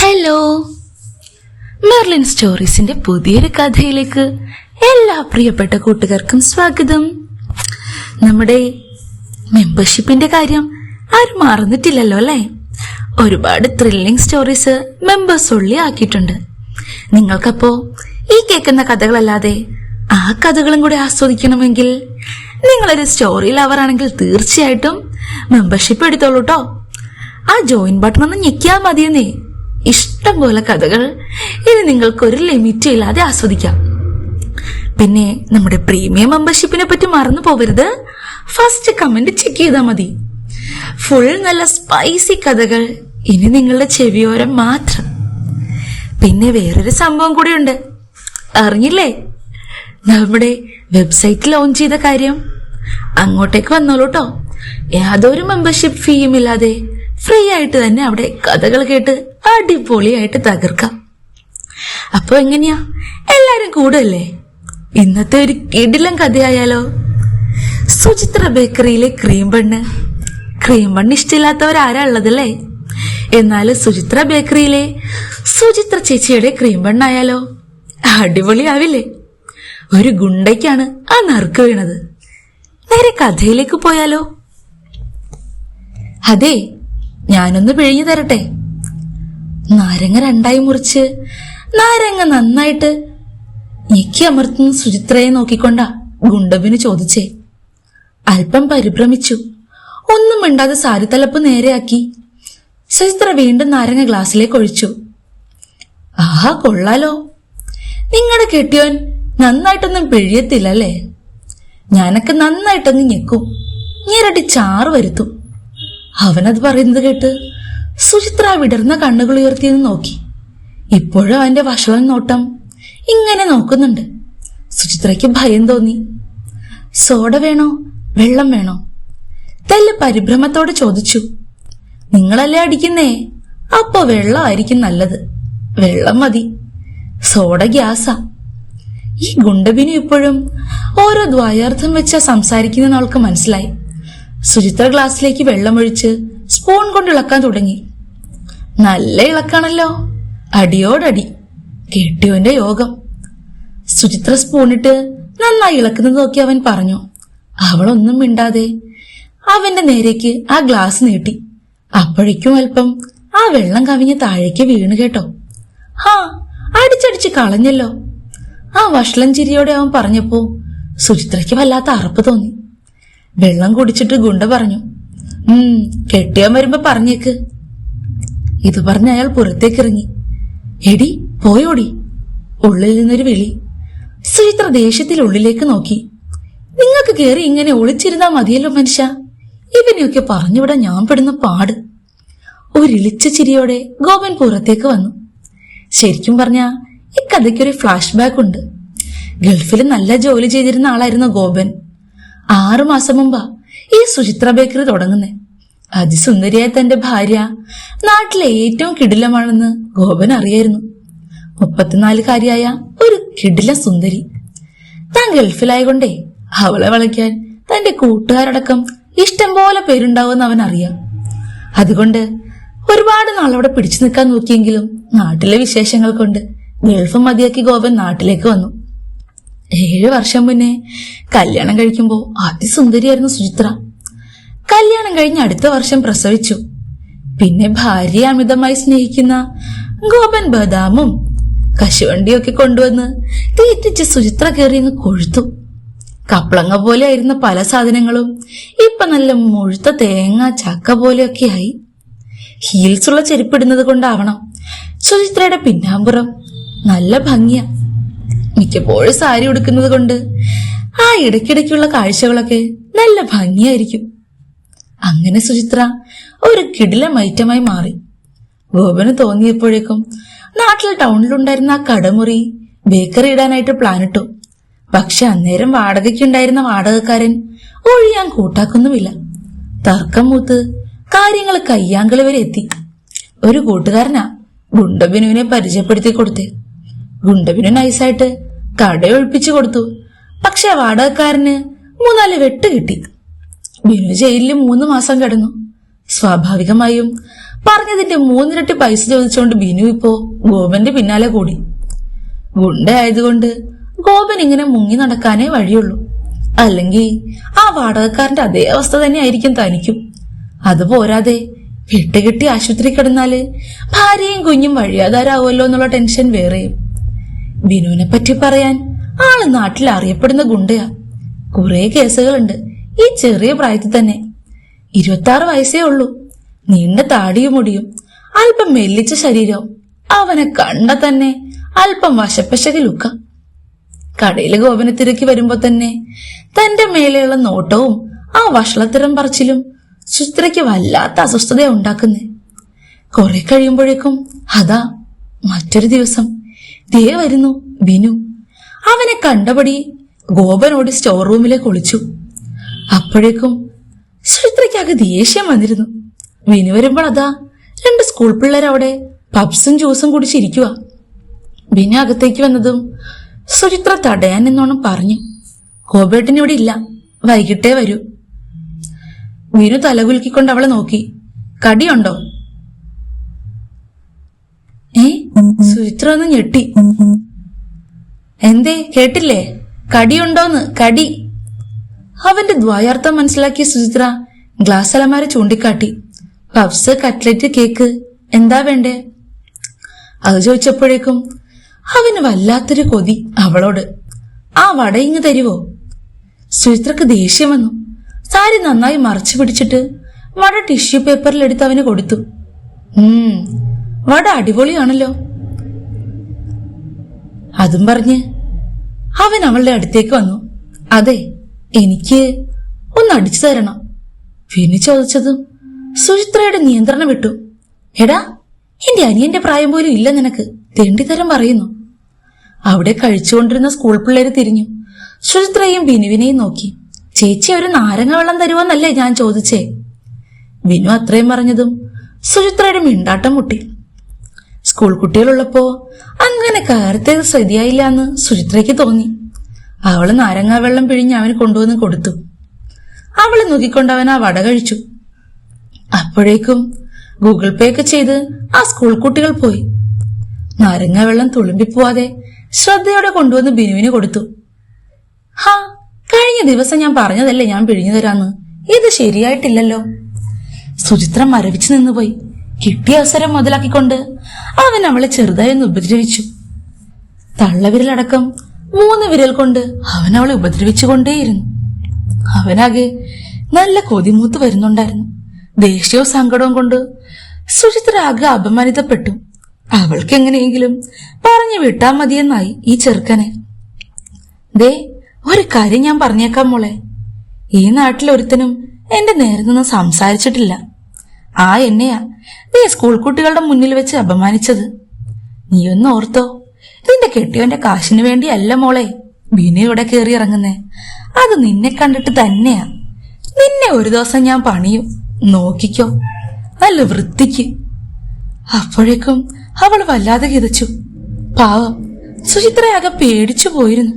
Hello Merlin സ്റ്റോറീസിന്റെ പുതിയൊരു കഥയിലേക്ക് എല്ലാ പ്രിയപ്പെട്ട കൂട്ടുകാർക്കും സ്വാഗതം. നമ്മുടെ മെമ്പർഷിപ്പിന്റെ കാര്യം ആരും മറന്നിട്ടില്ലല്ലോ അല്ലേ? ഒരുപാട് ത്രില്ലിംഗ് സ്റ്റോറീസ് മെമ്പേഴ്സ് ഉള്ളി ആക്കിയിട്ടുണ്ട്. നിങ്ങൾക്കപ്പോ ഈ കേൾക്കുന്ന കഥകളല്ലാതെ ആ കഥകളും കൂടി ആസ്വദിക്കണമെങ്കിൽ നിങ്ങളൊരു സ്റ്റോറി ലവർ ആണെങ്കിൽ തീർച്ചയായിട്ടും മെമ്പർഷിപ്പ് എടുത്തോളൂ കേട്ടോ ആ ജോയിൻ ബട്ടൺ ഒന്ന് ഞെക്കിയാൽ മതിയെന്നേ. ഇഷ്ടം പോലെ കഥകൾ ഇനി നിങ്ങൾക്ക് ഒരു ലിമിറ്റ് ഇല്ലാതെ ആസ്വദിക്കാം. പിന്നെ നമ്മുടെ പ്രീമിയം മെമ്പർഷിപ്പിനെ പറ്റി മറന്നു പോവരുത്. ഫസ്റ്റ് കമന്റ് ചെക്ക് ചെയ്താൽ മതി. ഫുൾ നല്ല സ്പൈസി കഥകൾ ഇനി നിങ്ങളുടെ ചെവിയോരം മാത്രം. പിന്നെ വേറൊരു സംഭവം കൂടിയുണ്ട്. അറിഞ്ഞില്ലേ? നമ്മുടെ വെബ്സൈറ്റ് ലോഞ്ച് ചെയ്ത കാര്യം? അങ്ങോട്ടേക്ക് വന്നോളൂട്ടോ. യാതൊരു മെമ്പർഷിപ്പ് ഫീയും ഇല്ലാതെ ഫ്രീ ആയിട്ട് തന്നെ അവിടെ കഥകൾ കേട്ട് അടിപൊളിയായിട്ട് തകർക്കാം. അപ്പൊ എങ്ങനെയാ? എല്ലാരും കൂടല്ലേ ഇന്നത്തെ ഒരു കിടിലം കഥയായാലോ? സുചിത്ര ബേക്കറിയിലെ ക്രീം ബണ്ണ്. ക്രീം ബണ്ണ് ഇഷ്ടമില്ലാത്തവരാരാ ഉള്ളതല്ലേ? എന്നാൽ സുചിത്ര ബേക്കറിയിലെ സുചിത്ര ചേച്ചിയുടെ ക്രീം ബണ്ണായാലോ? അടിപൊളിയാവില്ലേ? ഒരു ഗുണ്ടയ്ക്കാണ് ആ നറുക്ക് വീണത്. നേരെ കഥയിലേക്ക് പോയാലോ? അതെ ഞാനൊന്ന് പിഴിഞ്ഞു തരട്ടെ. നാരങ്ങ രണ്ടായി മുറിച്ച് നാരങ്ങ നന്നായിട്ട് ഞെക്കി അമർത്തുന്ന സുചിത്രയെ നോക്കിക്കൊണ്ടാ ഗുണ്ടബിന് ചോദിച്ചേ. അല്പം പരിഭ്രമിച്ചു. ഒന്നും മിണ്ടാതെ സാരിത്തലപ്പ് നേരെയാക്കി സുചിത്ര വീണ്ടും നാരങ്ങ ഗ്ലാസ്സിലേക്ക് ഒഴിച്ചു. ആഹാ കൊള്ളാലോ. നിങ്ങളുടെ കെട്ടിയോൻ നന്നായിട്ടൊന്നും പിഴിയത്തില്ലല്ലേ? ഞാനൊക്കെ നന്നായിട്ടൊന്ന് ഞെക്കും. ഞെരട്ടി ചാറ് വരുത്തും. അവനത് പറയുന്നത് കേട്ട് സുചിത്ര വിടർന്ന കണ്ണുകൾ ഉയർത്തിയെന്ന് നോക്കി. ഇപ്പോഴും അവന്റെ വഷവൻ നോട്ടം ഇങ്ങനെ നോക്കുന്നുണ്ട്. സുചിത്രയ്ക്ക് ഭയം തോന്നി. സോഡ വേണോ? വെള്ളം വേണോ? തെല്ല് പരിഭ്രമത്തോടെ ചോദിച്ചു. നിങ്ങളല്ലേ അടിക്കുന്നേ? അപ്പൊ വെള്ളമായിരിക്കും നല്ലത്. വെള്ളം മതി. സോഡ ഗ്യാസാ. ഈ ഗുണ്ടബിനു ഇപ്പോഴും ഓരോ ദ്വയാർത്ഥം വെച്ച സംസാരിക്കുന്ന ആൾക്ക് മനസ്സിലായി. സുചിത്ര ഗ്ലാസ്സിലേക്ക് വെള്ളമൊഴിച്ച് സ്പൂൺ കൊണ്ട് ഇളക്കാൻ തുടങ്ങി. നല്ല ഇളക്കാണല്ലോ. അടിയോടടി. കെട്ടിയോന്റെ യോഗം. സുചിത്ര സ്പൂണിട്ട് നന്നായി ഇളക്കുന്നത് നോക്കി അവൻ പറഞ്ഞു. അവളൊന്നും മിണ്ടാതെ അവന്റെ നേരേക്ക് ആ ഗ്ലാസ് നീട്ടി. അപ്പോഴേക്കും അല്പം ആ വെള്ളം കവിഞ്ഞ് താഴേക്ക് വീണ് കേട്ടോ. ഹാ അടിച്ചടിച്ച് കളഞ്ഞല്ലോ. ആ വഷളം ചിരിയോടെ അവൻ പറഞ്ഞപ്പോ സുചിത്രയ്ക്ക് വല്ലാത്ത അറപ്പ് തോന്നി. വെള്ളം കുടിച്ചിട്ട് ഗുണ്ട പറഞ്ഞു. ഉം കെട്ടിയാൻ വരുമ്പോ പറഞ്ഞേക്ക്. ഇത് പറഞ്ഞ് അയാൾ പുറത്തേക്ക് ഇറങ്ങി എടി പോയോടി ഉള്ളിൽ നിന്നൊരു വിളി. സുചിത്ര ദേഷ്യത്തിൽ ഉള്ളിലേക്ക് നോക്കി. നിങ്ങൾക്ക് കേറി ഇങ്ങനെ ഒളിച്ചിരുന്നാ മതിയല്ലോ മനുഷ്യ. ഇവനെയൊക്കെ പറഞ്ഞുവിടാൻ ഞാൻ പെടുന്ന പാട്. ഒരിളിച്ച ചിരിയോടെ ഗോപൻ പുറത്തേക്ക് വന്നു. ശരിക്കും പറഞ്ഞ ഈ ഫ്ലാഷ് ബാക്ക് ഉണ്ട്. ഗൾഫിൽ നല്ല ജോലി ചെയ്തിരുന്ന ആളായിരുന്നു ഗോപൻ. ആറു മാസം മുമ്പാ ഈ സുചിത്ര ബേക്കറി തുടങ്ങുന്നേ. അതിസുന്ദരിയായ തന്റെ ഭാര്യ നാട്ടിലെ ഏറ്റവും കിടിലമാണെന്ന് ഗോപൻ അറിയായിരുന്നു. മുപ്പത്തിനാലുകാരിയായ ഒരു കിടില സുന്ദരി. താൻ ഗൾഫിലായകൊണ്ടേ അവളെ വളയ്ക്കാൻ തന്റെ കൂട്ടുകാരടക്കം ഇഷ്ടം പോലെ പേരുണ്ടാവുമെന്ന് അവൻ അറിയാം. അതുകൊണ്ട് ഒരുപാട് നാളവിടെ പിടിച്ചു നിൽക്കാൻ നോക്കിയെങ്കിലും നാട്ടിലെ വിശേഷങ്ങൾ കൊണ്ട് ഗൾഫ് മതിയാക്കി ഗോപൻ നാട്ടിലേക്ക് വന്നു. ഏഴ് വർഷം മുന്നേ കല്യാണം കഴിക്കുമ്പോൾ അതിസുന്ദരിയായിരുന്നു സുചിത്ര. കല്യാണം കഴിഞ്ഞ് അടുത്ത വർഷം പ്രസവിച്ചു. പിന്നെ ഭാര്യയെ അമിതമായി സ്നേഹിക്കുന്ന ഗോപൻ ബദാമും കശുവണ്ടിയൊക്കെ കൊണ്ടുവന്ന് തീറ്റിച്ച് സുചിത്ര കയറിയങ്ങ് കൊഴുത്തു. കപ്പളങ്ങ പോലെ ആയിരുന്ന പല സാധനങ്ങളും ഇപ്പൊ നല്ല മുഴുത്ത തേങ്ങ ചക്ക പോലെയൊക്കെ ആയി. ഹീൽസ് ഉള്ള ചെരുപ്പിടുന്നത് കൊണ്ടാവണം. സുചിത്രയുടെ പിന്നാമ്പുറം നല്ല ഭംഗിയാ. മിക്കപ്പോഴും സാരി ഉടുക്കുന്നത് കൊണ്ട്. ആ ഇടയ്ക്കിടയ്ക്കുള്ള കാഴ്ചകളൊക്കെ നല്ല ഭംഗിയായിരിക്കും. അങ്ങനെ സുചിത്ര ഒരു കിടിലം ഐറ്റമായി മാറി. ഗോപന് തോന്നിയപ്പോഴേക്കും നാട്ടിൽ ടൗണിലുണ്ടായിരുന്ന ആ കടമുറി ബേക്കറി ഇടാനായിട്ട് പ്ലാനിട്ടു പക്ഷെ അന്നേരം വാടകയ്ക്കുണ്ടായിരുന്ന വാടകക്കാരൻ ഒഴിയാൻ കൂട്ടാക്കുന്നുമില്ല. തർക്കം മൂത്ത് കാര്യങ്ങൾ കയ്യാങ്കളി വരെ എത്തി. ഒരു കൂട്ടുകാരനാ ഗുണ്ടബിനുവിനെ പരിചയപ്പെടുത്തി കൊടുത്തേ. ഗുണ്ടബിനു നൈസായിട്ട് കട ഒഴിപ്പിച്ചു കൊടുത്തു. പക്ഷെ വാടകക്കാരന് മൂന്നാൽ വെട്ട് കിട്ടി. ബിനു ജയിലിൽ മൂന്ന് മാസം കിടന്നു. സ്വാഭാവികമായും പറഞ്ഞതിന്റെ മൂന്നിരട്ടി പൈസ ചോദിച്ചുകൊണ്ട് ബിനു ഇപ്പോ ഗോപന്റെ പിന്നാലെ കൂടി. ഗുണ്ട ആയതുകൊണ്ട് ഗോപൻ ഇങ്ങനെ മുങ്ങി നടക്കാനേ വഴിയുള്ളൂ. അല്ലെങ്കിൽ ആ വാടകക്കാരന്റെ അതേ അവസ്ഥ തന്നെ ആയിരിക്കും തനിക്കും. അത് പോരാതെ വെട്ടുകെട്ടി ആശുപത്രി കിടന്നാൽ ഭാര്യയും കുഞ്ഞും വഴിയാതാരാവുമല്ലോ എന്നുള്ള ടെൻഷൻ വേറെയും. ബിനുവിനെ പറ്റി പറയാൻ ആൾ നാട്ടിൽ അറിയപ്പെടുന്ന ഗുണ്ടയാ. കുറെ കേസുകളുണ്ട്. ഈ ചെറിയ പ്രായത്തിൽ തന്നെ. ഇരുപത്തി വയസ്സേ ഉള്ളൂ. നീണ്ട താടിയും മുടിയും അല്പം മെല്ലിച്ച ശരീരവും അവനെ കണ്ട തന്നെ അല്പം വശപ്പശകി ലുക്ക. കടയിലെ ഗോപനെ തിരക്കി വരുമ്പോ തന്നെ തന്റെ മേലെയുള്ള നോട്ടവും ആ വഷളത്തരം പറച്ചിലും സുസ്ത്രയ്ക്ക് വല്ലാത്ത അസ്വസ്ഥത ഉണ്ടാക്കുന്നേ. കുറെ കഴിയുമ്പോഴേക്കും അതാ മറ്റൊരു ദിവസം. ദേ വരുന്നു ബിനു അവനെ കണ്ടപടി ഗോപനോട് സ്റ്റോർ റൂമിലേക്ക് ഒളിച്ചു അപ്പോഴേക്കും സുചിത്രയ്ക്കാകെ ദേഷ്യം വന്നിരുന്നു. വിനു വരുമ്പോൾ അതാ രണ്ട് സ്കൂൾ പിള്ളേരവിടെ പബ്സും ജ്യൂസും കുടിച്ചിരിക്കുക ബിനു അകത്തേക്ക് വന്നതും സുചിത്ര തടയാൻ എന്നോണം പറഞ്ഞു. ഗോപേട്ടൻ ഇവിടെ ഇല്ല വൈകിട്ടേ വരൂ. ബിനു തലകുലുക്കിക്കൊണ്ട് അവളെ നോക്കി. കടിയുണ്ടോ? സുചിത്ര ഒന്ന് ഞെട്ടി. എന്തേ കേട്ടില്ലേ? കടിയുണ്ടോന്ന്? കടി. അവന്റെ ദ്വായാർത്ഥം മനസ്സിലാക്കിയ സുചിത്ര ഗ്ലാസ് അലമാര ചൂണ്ടിക്കാട്ടി. പഫ്സ് കട്ട്ലറ്റ് കേക്ക് എന്താ വേണ്ടേ? അത് ചോദിച്ചപ്പോഴേക്കും അവന് വല്ലാത്തൊരു കൊതി അവളോട്. ആ വട ഇങ്ങ് തരുവോ? സുചിത്രക്ക് ദേഷ്യം വന്നു. സാരി നന്നായി മറച്ചു പിടിച്ചിട്ട് വട ടിഷ്യൂ പേപ്പറിലെടുത്ത് അവന് കൊടുത്തു. വട അടിപൊളിയാണല്ലോ. അതും പറഞ്ഞ് അവൻ അവളുടെ അടുത്തേക്ക് വന്നു. അതെ എനിക്ക് ഒന്ന് അടിച്ചു തരണം. പിന്നെ ചോദിച്ചതും സുചിത്രയുടെ നിയന്ത്രണം വിട്ടു. എടാ എന്റെ അനിയന്റെ പ്രായം പോലും ഇല്ല നിനക്ക് തെണ്ടിത്തരം പറയുന്നു. അവിടെ കഴിച്ചുകൊണ്ടിരുന്ന സ്കൂൾ പിള്ളേര് തിരിഞ്ഞു. സുചിത്രയും ബിനുവിനെയും നോക്കി. ചേച്ചി ഒരു നാരങ്ങ വെള്ളം തരുമോന്നല്ലേ ഞാൻ ചോദിച്ചേ? ബിനു അത്രയും പറഞ്ഞതും സുചിത്രയുടെ മിണ്ടാട്ടം മുട്ടി. സ്കൂൾ കുട്ടികളുള്ളപ്പോ അങ്ങനെ കാര്യത്തെ ശ്രദ്ധയായില്ല എന്ന് സുചിത്രയ്ക്ക് തോന്നി. അവൾ നാരങ്ങാ വെള്ളം പിഴിഞ്ഞ് അവന് കൊണ്ടുവന്ന് കൊടുത്തു. അവളെ നോക്കിക്കൊണ്ട് അവൻ ആ വട കഴിച്ചു. അപ്പോഴേക്കും ഗൂഗിൾ പേ ഒക്കെ ചെയ്ത് ആ സ്കൂൾ കുട്ടികൾ പോയി. നാരങ്ങ വെള്ളം തുളുമ്പിപ്പോവാതെ ശ്രദ്ധയോടെ കൊണ്ടുവന്ന് ബിനുവിന് കൊടുത്തു. ഹാ കഴിഞ്ഞ ദിവസം ഞാൻ പറഞ്ഞതല്ലേ ഞാൻ പിഴിഞ്ഞു തരാന്ന്. ഇത് ശരിയായിട്ടില്ലല്ലോ. സുചിത്ര മരവിച്ചു നിന്നുപോയി. കിട്ടിയ അവസരം മുതലാക്കിക്കൊണ്ട് അവൻ അവളെ ചെറുതായി ഒന്ന് ഉപദ്രവിച്ചു. തള്ളവിരലടക്കം മൂന്ന് വിരൽ കൊണ്ട് അവൻ അവളെ ഉപദ്രവിച്ചുകൊണ്ടേയിരുന്നു. അവനാകെ നല്ല കൊതിമൂത്ത് വരുന്നുണ്ടായിരുന്നു. ദേഷ്യവും സങ്കടവും കൊണ്ട് സുചിത്ര ആകെ അപമാനിതപ്പെട്ടു. അവൾക്ക് എങ്ങനെയെങ്കിലും പറഞ്ഞു വിട്ടാ മതിയെന്നായി ഈ ചെറുക്കനെ. ദേ ഒരു കാര്യം ഞാൻ പറഞ്ഞേക്കാം മോളെ. ഈ നാട്ടിൽ ഒരുത്തനും എന്റെ നേരെ നിന്ന് സംസാരിച്ചിട്ടില്ല. ആ എന്നെയാ. നീ സ്കൂൾ കുട്ടികളുടെ മുന്നിൽ വെച്ച് അപമാനിച്ചത്. നീ ഒന്ന് ഓർത്തോ. നിന്റെ കെട്ടിയവന്റെ കാശിനു വേണ്ടിയല്ല മോളെ ബിനു ഇവിടെ കയറി ഇറങ്ങുന്നേ. അത് നിന്നെ കണ്ടിട്ട് തന്നെയാ. നിന്നെ ഒരു ദിവസം ഞാൻ പണിയും. നോക്കിക്കോ. അല്ല വൃത്തിക്ക്. അപ്പോഴേക്കും അവൾ വല്ലാതെ കിതച്ചു. പാവം. സുചിത്രയാകെ പേടിച്ചു പോയിരുന്നു.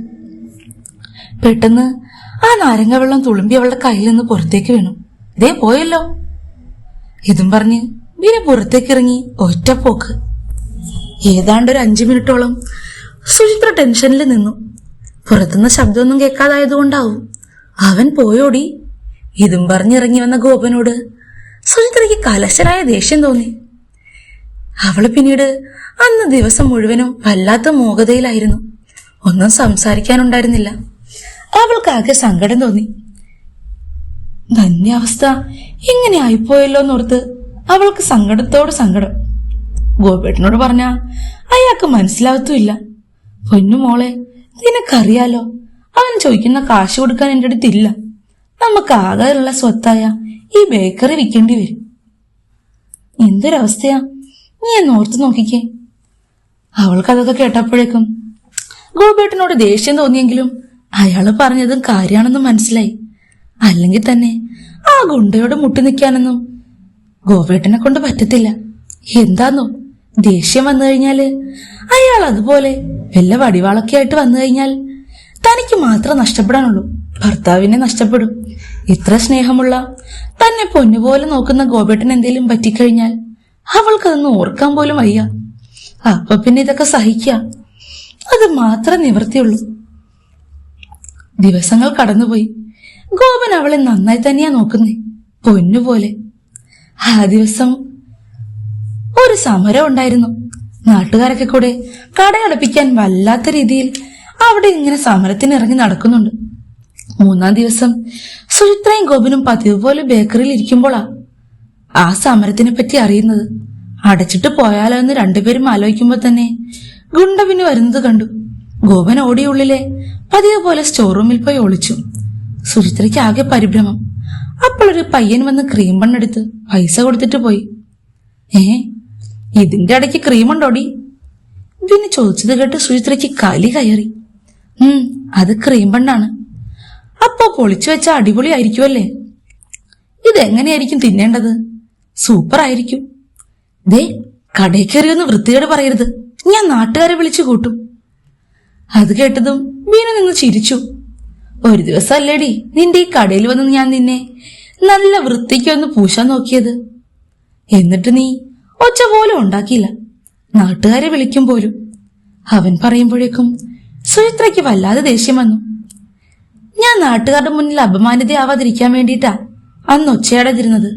പെട്ടെന്ന് ആ നാരങ്ങ വെള്ളം തുളുമ്പി അവളുടെ കയ്യിൽ നിന്ന് പുറത്തേക്ക് വീണു. ഇതേ പോയല്ലോ. ഇതും പറഞ്ഞ് ഇറങ്ങി ഒറ്റപ്പോക്ക്. ഏതാണ്ട് ഒരു അഞ്ചു മിനിറ്റോളം സുചിത്ര ടെൻഷനിൽ നിന്നു. പുറത്തുനിന്ന് ശബ്ദമൊന്നും കേൾക്കാതായതുകൊണ്ടാവും. അവൻ പോയോടി. ഇതും പറഞ്ഞിറങ്ങി വന്ന ഗോപനോട് സുചിത്രയ്ക്ക് കലശരായ ദേഷ്യം തോന്നി. അവൾ പിന്നീട് അന്ന് ദിവസം മുഴുവനും വല്ലാത്ത മൂകതയിലായിരുന്നു. ഒന്നും സംസാരിക്കാനുണ്ടായിരുന്നില്ല. അവൾക്കാകെ സങ്കടം തോന്നി. ധന്യാവസ്ഥ ഇങ്ങനെ ആയിപ്പോയല്ലോ എന്നോർത്ത് അവൾക്ക് സങ്കടത്തോട് സങ്കടം. ഗോപേട്ടനോട് പറഞ്ഞ അയാൾക്ക് മനസ്സിലാകത്തുമില്ല പൊന്നു മോളെ നിനക്കറിയാലോ അവൻ ചോദിക്കുന്ന കാശ് കൊടുക്കാൻ എന്റെ അടുത്തില്ല. നമുക്ക് ആകാറുള്ള സ്വത്തായ ഈ ബേക്കറി വിൽക്കേണ്ടി വരും. എന്തൊരവസ്ഥയാ? നീ എന്ന് ഓർത്ത് നോക്കിക്കേ. അവൾക്കതൊക്കെ കേട്ടപ്പോഴേക്കും ഗോപേട്ടനോട് ദേഷ്യം തോന്നിയെങ്കിലും അയാൾ പറഞ്ഞതും കാര്യമാണെന്ന് മനസ്സിലായി. അല്ലെങ്കിൽ തന്നെ ആ ഗുണ്ടയോട് മുട്ടി നിൽക്കാനൊന്നും? ഗോവേട്ടനെ കൊണ്ട് പറ്റത്തില്ല. എന്താന്നോ? ദേഷ്യം വന്നു കഴിഞ്ഞാൽ അയാൾ അതുപോലെ വല്ല വടിവാളൊക്കെ ആയിട്ട് വന്നു കഴിഞ്ഞാൽ തനിക്ക് മാത്രം നഷ്ടപ്പെടാനുള്ളൂ. ഭർത്താവിനെ നഷ്ടപ്പെടും. ഇത്ര സ്നേഹമുള്ള തന്നെ പൊന്നുപോലെ നോക്കുന്ന ഗോപേട്ടൻ എന്തെങ്കിലും പറ്റിക്കഴിഞ്ഞാൽ അവൾക്കതൊന്നും ഓർക്കാൻ പോലും വയ്യ. അപ്പൊ പിന്നെ ഇതൊക്കെ സഹിക്ക. അത് മാത്രം നിവർത്തിയുള്ളൂ. ദിവസങ്ങൾ കടന്നുപോയി. ഗോപൻ അവളെ നന്നായി തന്നെയാ നോക്കുന്നേ. പൊന്നുപോലെ. ആ ദിവസം ഒരു സമരം ഉണ്ടായിരുന്നു. നാട്ടുകാരൊക്കെ കൂടെ കടയടപ്പിക്കാൻ വല്ലാത്ത രീതിയിൽ അവിടെ ഇങ്ങനെ സമരത്തിന് ഇറങ്ങി നടക്കുന്നുണ്ട്. മൂന്നാം ദിവസം സുചിത്രയും ഗോപനും പതിവ് പോലെ ബേക്കറിയിൽ ഇരിക്കുമ്പോളാ ആ സമരത്തിനെ പറ്റി അറിയുന്നത്. അടച്ചിട്ട് പോയാലോ എന്ന് രണ്ടുപേരും ആലോചിക്കുമ്പോൾ തന്നെ ഗുണ്ടവിന് വരുന്നത് കണ്ടു. ഗോപൻ ഓടിയുള്ളിലെ പതിവ് പോലെ സ്റ്റോർ റൂമിൽ പോയി ഒളിച്ചു. സുചിത്രയ്ക്ക് ആകെ പരിഭ്രമം. അപ്പോഴൊരു പയ്യൻ വന്ന് ക്രീം ബണ്ണെടുത്ത് പൈസ കൊടുത്തിട്ട് പോയി. ഏ ഇതിന്റെ ഇടയ്ക്ക് ക്രീം ഉണ്ടോടി? പിന്നെ ചോദിച്ചത് കേട്ട് സുചിത്രയ്ക്ക് കലി കയറി. ഉം അത് ക്രീം ബണ്ണാണ് അപ്പോ പൊളിച്ചു വെച്ച അടിപൊളി ആയിരിക്കുമല്ലേ ഇതെങ്ങനെയായിരിക്കും തിന്നേണ്ടത്? സൂപ്പർ ആയിരിക്കും. ദേ കടയിൽ കയറിയൊന്ന് വൃത്തികേട് പറയരുത്. ഞാൻ നാട്ടുകാരെ വിളിച്ചു കൂട്ടും. അത് കേട്ടതും വീണ നിന്ന് ചിരിച്ചു. ഒരു ദിവസം അല്ലേടി നിന്റെ ഈ കടയിൽ വന്ന് ഞാൻ നിന്നെ നല്ല വൃത്തിക്ക് ഒന്ന് പൂശാൻ നോക്കിയത്. എന്നിട്ട് നീ ഒച്ച പോലും ഉണ്ടാക്കിയില്ല. നാട്ടുകാരെ വിളിക്കും പോലും. അവൻ പറയുമ്പോഴേക്കും സുചിത്രയ്ക്ക് വല്ലാതെ ദേഷ്യം വന്നു. ഞാൻ നാട്ടുകാരുടെ മുന്നിൽ അപമാനിതയാവാതിരിക്കാൻ വേണ്ടിയിട്ടാ അന്ന് ഒച്ചയാടാതിരുന്നത്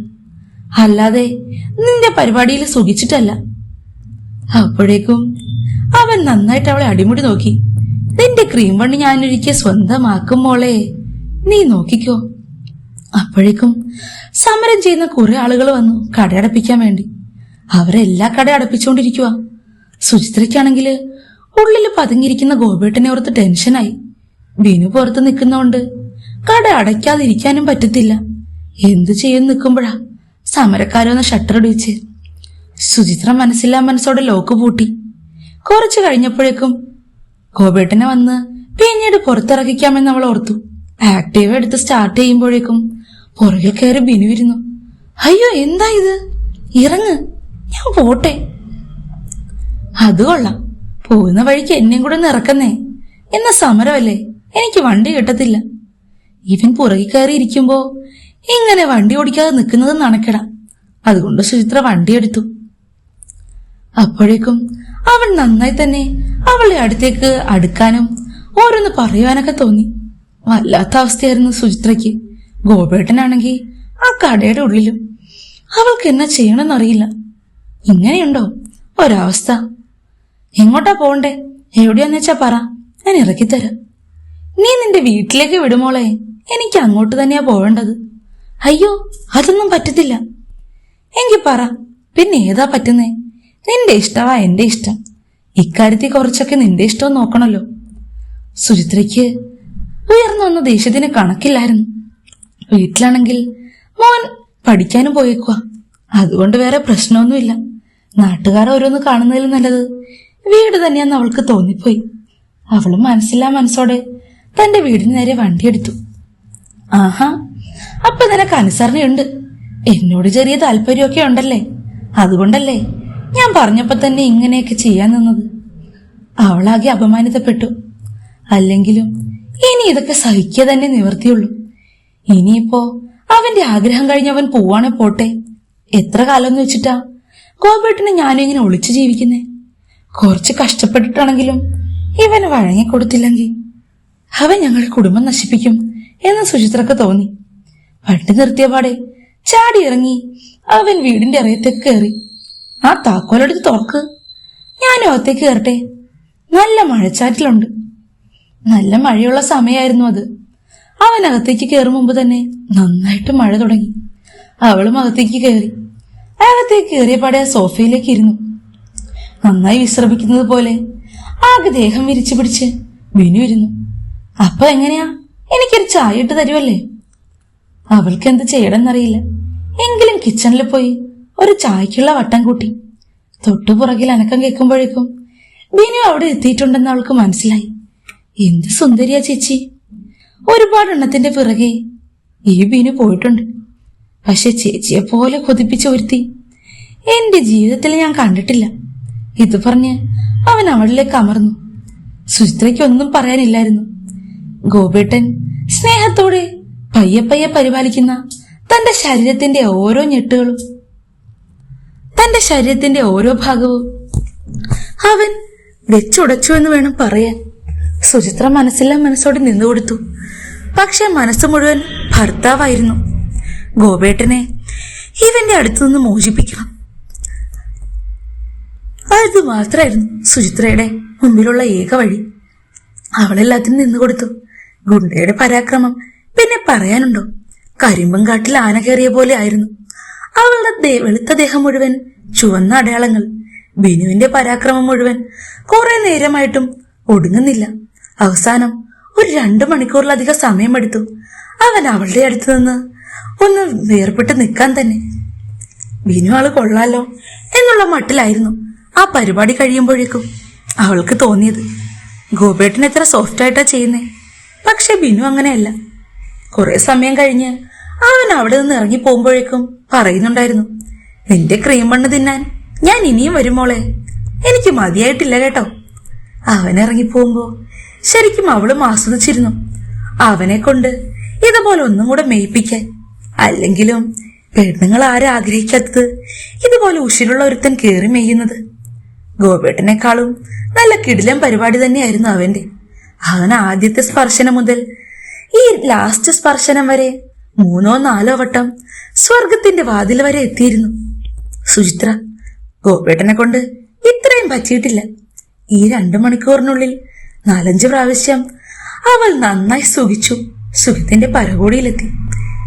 അല്ലാതെ നിന്റെ പരിപാടിയിൽ സുഖിച്ചിട്ടല്ല. അപ്പോഴേക്കും അവൻ നന്നായിട്ട് അവളെ അടിമുടി നോക്കി. നിന്റെ ക്രീം വണ്ണി ഞാനൊരിക്കൽ സ്വന്തമാക്കും മോളെ. നീ നോക്കിക്കോ. അപ്പോഴേക്കും സമരം ചെയ്യുന്ന കുറെ ആളുകൾ വന്നു കടയടപ്പിക്കാൻ വേണ്ടി. അവരെല്ലാ കട അടപ്പിച്ചുകൊണ്ടിരിക്കുക സുചിത്രയ്ക്കാണെങ്കിൽ ഉള്ളിൽ പതുങ്ങിയിരിക്കുന്ന ഗോപേട്ടനെ ഓർത്ത് ടെൻഷനായി ബിനു പുറത്ത് നിൽക്കുന്നോണ്ട് കട അടയ്ക്കാതിരിക്കാനും പറ്റത്തില്ല. എന്തു ചെയ്യും നിൽക്കുമ്പോഴാ സമരക്കാരൊന്ന് ഷട്ടർ ഇടിച്ച് സുചിത്ര മനസ്സില്ലാ മനസ്സോടെ ലോക്ക് പൂട്ടി. കുറച്ചു കഴിഞ്ഞപ്പോഴേക്കും ഗോപേട്ടനെ വന്ന് പിന്നീട് പുറത്തിറക്കിക്കാമെന്ന് അവൾ ഓർത്തു. ആക്റ്റീവ് എടുത്ത് സ്റ്റാർട്ട് ചെയ്യുമ്പോഴേക്കും പുറകെ കയറി ബിനുവിരുന്നു അയ്യോ എന്താ ഇത്? ഇറങ്ങ്. ഞാൻ പോട്ടെ. അത് കൊള്ളാം. പോകുന്ന വഴിക്ക് എന്നെയും കൂടെ നിറക്കുന്നേ എന്ന സമരമല്ലേ? എനിക്ക് വണ്ടി കിട്ടത്തില്ല. ഇവൻ പുറകിൽ കയറി ഇരിക്കുമ്പോ ഇങ്ങനെ വണ്ടി ഓടിക്കാതെ നിൽക്കുന്നത് നടക്കട അതുകൊണ്ട് സുചിത്ര വണ്ടിയെടുത്തു അപ്പോഴേക്കും അവൻ നന്നായി തന്നെ അവളുടെ അടുത്തേക്ക് അടുക്കാനും ഓരോന്ന് പറയുവാനൊക്കെ തോന്നി. വല്ലാത്ത അവസ്ഥയായിരുന്നു സുചിത്രയ്ക്ക്. ഗോപേട്ടനാണെങ്കിൽ ആ കടയുടെ ഉള്ളിലും. അവൾക്ക് എന്നാ ചെയ്യണമെന്നറിയില്ല. ഇങ്ങനെയുണ്ടോ? ഒരവസ്ഥ. എങ്ങോട്ടാ പോണ്ടേ? എവിടെയാന്ന് വെച്ചാ പറ. ഞാൻ ഇറക്കിത്തരാം. നീ നിന്റെ വീട്ടിലേക്ക് വിടുമോളെ എനിക്ക് അങ്ങോട്ട് തന്നെയാ പോവേണ്ടത്. അയ്യോ അതൊന്നും പറ്റത്തില്ല. എങ്കി പറ പിന്നെ ഏതാ പറ്റുന്നേ? നിന്റെ ഇഷ്ടവാ എന്റെ ഇഷ്ടം. ഇക്കാര്യത്തിൽ കുറച്ചൊക്കെ നിന്റെ ഇഷ്ടം നോക്കണല്ലോ. സുചിത്രയ്ക്ക് ഉയർന്നു വന്ന ദേഷ്യത്തിന് കണക്കില്ലായിരുന്നു. വീട്ടിലാണെങ്കിൽ മോൻ പഠിക്കാനും പോയേക്കുക അതുകൊണ്ട് വേറെ പ്രശ്നമൊന്നുമില്ല. നാട്ടുകാർ ഓരോന്ന് കാണുന്നതിൽ നല്ലത് വീട് തന്നെയാന്ന് അവൾക്ക് തോന്നിപ്പോയി. അവളും മനസ്സില്ലാ മനസ്സോടെ തന്റെ വീടിന് നേരെ വണ്ടിയെടുത്തു. ആഹാ അപ്പൊ നിനക്ക് അനുസരണയുണ്ട്. എന്നോട് ചെറിയ താല്പര്യമൊക്കെ ഉണ്ടല്ലേ? അതുകൊണ്ടല്ലേ ഞാൻ പറഞ്ഞപ്പോ തന്നെ ഇങ്ങനെയൊക്കെ ചെയ്യാൻ നിന്നത്. അവളാകെ അപമാനിതപ്പെട്ടു. അല്ലെങ്കിലും ഇനി ഇതൊക്കെ സഹിക്കുക തന്നെ നിവർത്തിയുള്ളൂ. ഇനിയിപ്പോ അവന്റെ ആഗ്രഹം കഴിഞ്ഞ് അവൻ പോവാണെ പോട്ടെ. എത്ര കാലം എന്ന് വെച്ചിട്ടാ ഗോപേട്ടന് ഞാനും ഇങ്ങനെ ഒളിച്ചു ജീവിക്കുന്നേ? കുറച്ച് കഷ്ടപ്പെട്ടിട്ടാണെങ്കിലും ഇവൻ വഴങ്ങിക്കൊടുത്തില്ലെങ്കിൽ അവൻ ഞങ്ങളുടെ കുടുംബം നശിപ്പിക്കും എന്ന് സുചിത്രക്ക് തോന്നി. വണ്ടി നിർത്തിയ പാടെ ചാടി ഇറങ്ങി അവൻ വീടിന്റെ അറിയത്തേക്ക് കയറി. ആ താക്കോലെടുത്ത് തുറക്ക്. ഞാൻ അകത്തേക്ക് കയറട്ടെ. നല്ല മഴച്ചാറ്റിലുണ്ട്. നല്ല മഴയുള്ള സമയമായിരുന്നു അത്. അവൻ അകത്തേക്ക് കയറും മുമ്പ് തന്നെ നന്നായിട്ട് മഴ തുടങ്ങി. അവളും അകത്തേക്ക് കയറി. അകത്തേക്ക് കയറിയ പാടെ സോഫയിലേക്ക് ഇരുന്നു. നന്നായി വിശ്രമിക്കുന്നത് പോലെ ആകെ ദേഹം വിരിച്ചു പിടിച്ച് ബിനു ഇരുന്നു. അപ്പൊ എങ്ങനെയാ? എനിക്കൊരു ചായ ഇട്ട് തരുമല്ലേ അവൾക്ക് എന്ത് ചെയ്യണമെന്നറിയില്ല. എങ്കിലും കിച്ചണിൽ പോയി ഒരു ചായക്കുള്ള വട്ടം കൂട്ടി. തൊട്ടു പുറകിൽ അനക്കം കേൾക്കുമ്പോഴേക്കും ബിനു അവിടെ എത്തിയിട്ടുണ്ടെന്ന് അവൾക്ക് മനസ്സിലായി. എന്ത് സുന്ദരിയാ ചേച്ചി. ഒരുപാട് എണ്ണത്തിന്റെ പിറകെ ഈ ബിനു പോയിട്ടുണ്ട്. പക്ഷെ ചേച്ചിയെ പോലെ കൊതിപ്പിച്ച് ഒരുത്തി എന്റെ ജീവിതത്തിൽ ഞാൻ കണ്ടിട്ടില്ല. ഇത് പറഞ്ഞ് അവൻ അവളിലേക്ക് അമർന്നു. സുചിത്രയ്ക്ക് ഒന്നും പറയാനില്ലായിരുന്നു. ഗോപേട്ടൻ സ്നേഹത്തോടെ പയ്യെ പയ്യെ പരിപാലിക്കുന്ന തന്റെ ശരീരത്തിന്റെ ഓരോ ഞെട്ടുകളും തന്റെ ശരീരത്തിന്റെ ഓരോ ഭാഗവും അവൻ വെച്ചുടച്ചു എന്ന് വേണം പറയാൻ. സുചിത്ര മനസ്സില്ല മനസ്സോടെ നിന്നുകൊടുത്തു പക്ഷെ മനസ്സ് മുഴുവൻ ഭർത്താവായിരുന്നു. ഗോപേട്ടനെ ഇവന്റെ അടുത്തു നിന്ന് മോചിപ്പിക്കണം. അത് മാത്രമായിരുന്നു സുചിത്രയുടെ മുമ്പിലുള്ള ഏക വഴി. അവളെല്ലാത്തിനും നിന്നു കൊടുത്തു. ഗുണ്ടയുടെ പരാക്രമം പിന്നെ പറയാനുണ്ടോ? കരിമ്പും കാട്ടിൽ ആന കയറിയ പോലെ ആയിരുന്നു. അവളുടെ വെളുത്ത ദേഹം മുഴുവൻ ചുവന്ന അടയാളങ്ങൾ ബിനുവിന്റെ പരാക്രമം മുഴുവൻ കുറെ നേരമായിട്ടും ഒടുങ്ങുന്നില്ല. അവസാനം ഒരു രണ്ടു മണിക്കൂറിലധികം സമയമെടുത്തു. അവൻ അവളുടെ അടുത്ത് നിന്ന് ഒന്ന് വേർപെട്ട് നിൽക്കാൻ തന്നെ. ബിനു ആൾ കൊള്ളാലോ എന്നുള്ള മട്ടിലായിരുന്നു ആ പരിപാടി കഴിയുമ്പോഴേക്കും അവൾക്ക് തോന്നിയത്. ഗോപേട്ടൻ എത്ര സോഫ്റ്റ് ആയിട്ടാ ചെയ്യുന്നേ. പക്ഷെ ബിനു അങ്ങനെയല്ല. കുറെ സമയം കഴിഞ്ഞ് അവൻ അവിടെ നിന്ന് ഇറങ്ങി പോകുമ്പോഴേക്കും പറയുന്നുണ്ടായിരുന്നു നിന്റെ ക്രീം മണ്ണ് തിന്നാൻ ഞാൻ ഇനിയും വരും മോളെ. എനിക്ക് മതിയായിട്ടില്ല കേട്ടോ. അവൻ ഇറങ്ങി പോകുമ്പോ ശരിക്കും അവളും ആസ്വദിച്ചിരുന്നു. അവനെ കൊണ്ട് ഇതുപോലെ ഒന്നും കൂടെ മേയിപ്പിക്കാൻ അല്ലെങ്കിലും പെണ്ണുങ്ങൾ ആരും ആഗ്രഹിക്കാത്തത് ഇതുപോലെ ഉഷിലുള്ള ഒരുത്തൻ കേറി മെയ്യുന്നത് ഗോപേട്ടനേക്കാളും നല്ല കിടിലൻ പരിപാടി തന്നെയായിരുന്നു അവന്റെ. അവൻ ആദ്യത്തെ സ്പർശനം മുതൽ ഈ ലാസ്റ്റ് സ്പർശനം വരെ മൂന്നോ നാലോ വട്ടം സ്വർഗത്തിന്റെ വാതിൽ വരെ എത്തിയിരുന്നു. സുചിത്ര ഗോപേട്ടനെ കൊണ്ട് ഇത്രയും പറ്റിയിട്ടില്ല. ഈ രണ്ടു മണിക്കൂറിനുള്ളിൽ നാലഞ്ച് പ്രാവശ്യം അവൾ നന്നായി സുഖിച്ചു. സുഖത്തിന്റെ പരകോടിയിലെത്തി.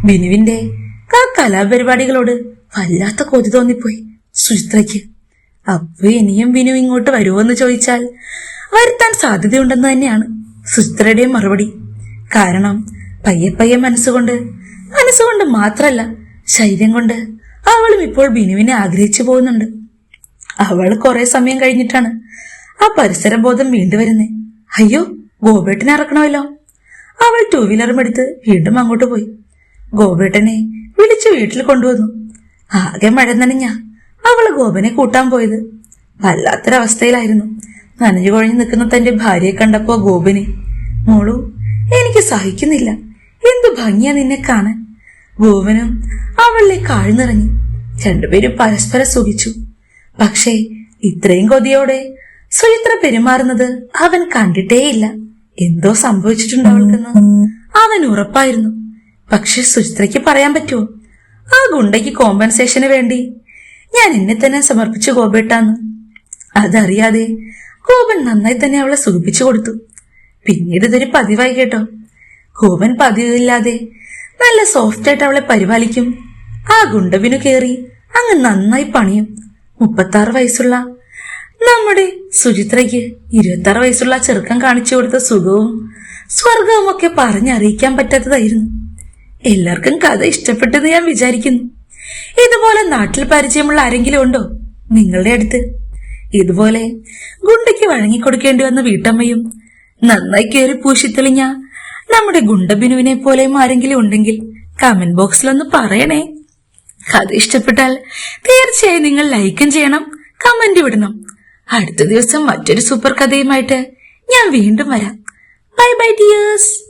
ബിനുവിന്റെ ആ കലാപരിപാടികളോട് വല്ലാത്ത കൊതി തോന്നിപ്പോയി സുചിത്രയ്ക്ക്. അപ്പൊ ഇനിയും ബിനു ഇങ്ങോട്ട് വരുമോന്ന് ചോദിച്ചാൽ വരുത്താൻ സാധ്യതയുണ്ടെന്ന് തന്നെയാണ് സുചിത്രയുടെയും മറുപടി. കാരണം പയ്യെ പയ്യെ മനസ്സുകൊണ്ട് മനസ്സുകൊണ്ട് മാത്രല്ല ശരീരം കൊണ്ട്. അവളും ഇപ്പോൾ ബിനുവിനെ ആഗ്രഹിച്ചു പോകുന്നുണ്ട്. അവൾ കുറെ സമയം കഴിഞ്ഞിട്ടാണ് ആ പരിസര ബോധം വീണ്ടും വരുന്നേ. അയ്യോ ഗോപേട്ടനെ ഇറക്കണമല്ലോ. അവൾ ടൂ വീലറും എടുത്ത് വീണ്ടും അങ്ങോട്ട് പോയി. ഗോപേട്ടനെ വിളിച്ച് വീട്ടിൽ കൊണ്ടുവന്നു. ആകെ മഴ നനഞ്ഞ അവൾ ഗോപനെ കൂട്ടാൻ പോയത്. വല്ലാത്തൊരവസ്ഥയിലായിരുന്നു. നനഞ്ഞു കുഴഞ്ഞു നിൽക്കുന്ന തന്റെ ഭാര്യയെ കണ്ടപ്പോ ഗോപനെ മോളു എനിക്ക് സഹിക്കുന്നില്ല. എന്തു ഭംഗിയാ നിന്നെ കാണാൻ. ഗോപനും അവളിലേക്ക് ആഴ്ന്നിറങ്ങി രണ്ടുപേരും പരസ്പരം സുഖിച്ചു. പക്ഷേ ഇത്രയും കൊതിയോടെ സുചിത്ര പെരുമാറുന്നത് അവൻ കണ്ടിട്ടേയില്ല. എന്തോ സംഭവിച്ചിട്ടുണ്ട് അവൾക്കെന്ന്. അവൻ ഉറപ്പായിരുന്നു. പക്ഷെ സുചിത്രയ്ക്ക് പറയാൻ പറ്റുമോ? ആ ഗുണ്ടയ്ക്ക് കോമ്പൻസേഷന് വേണ്ടി ഞാൻ എന്നെ തന്നെ സമർപ്പിച്ച് ഗോപേട്ടാന്ന്. അതറിയാതെ ഗോപൻ നന്നായി തന്നെ അവളെ സുഖിപ്പിച്ചു കൊടുത്തു. പിന്നീട് ഇതൊരു പതിവായി കേട്ടോ. ഗോപൻ പതിവില്ലാതെ നല്ല സോഫ്റ്റ് ആയിട്ട് അവളെ പരിപാലിക്കും. ആ ഗുണ്ടവിനു കേറി അങ്ങ് നന്നായി പണിയും. മുപ്പത്താറ് വയസ്സുള്ള നമ്മുടെ സുചിത്രയ്ക്ക് ഇരുപത്താറ് വയസ്സുള്ള ചെറുക്കൻ ചെറുക്കം കാണിച്ചു കൊടുത്ത സുഖവും സ്വർഗവും ഒക്കെ പറഞ്ഞറിയിക്കാൻ പറ്റാത്തതായിരുന്നു. എല്ലാവർക്കും കഥ ഇഷ്ടപ്പെട്ടെന്ന് ഞാൻ വിചാരിക്കുന്നു. ഇതുപോലെ നാട്ടിൽ പരിചയമുള്ള ആരെങ്കിലും ഉണ്ടോ? നിങ്ങളുടെ അടുത്ത്. ഇതുപോലെ ഗുണ്ടയ്ക്ക് വഴങ്ങിക്കൊടുക്കേണ്ടി വന്ന വീട്ടമ്മയും നന്നായി കയറി പൂശിത്തെളിഞ്ഞ നമ്മുടെ ഗുണ്ടബിനുവിനെ പോലെയും ആരെങ്കിലും ഉണ്ടെങ്കിൽ കമന്റ് ബോക്സിൽ ഒന്ന് പറയണേ. കഥ ഇഷ്ടപ്പെട്ടാൽ തീർച്ചയായും നിങ്ങൾ ലൈക്കും ചെയ്യണം കമന്റ് വിടണം അടുത്ത ദിവസം മറ്റൊരു സൂപ്പർ കഥയുമായിട്ട് ഞാൻ വീണ്ടും വരാം. Bye bye dears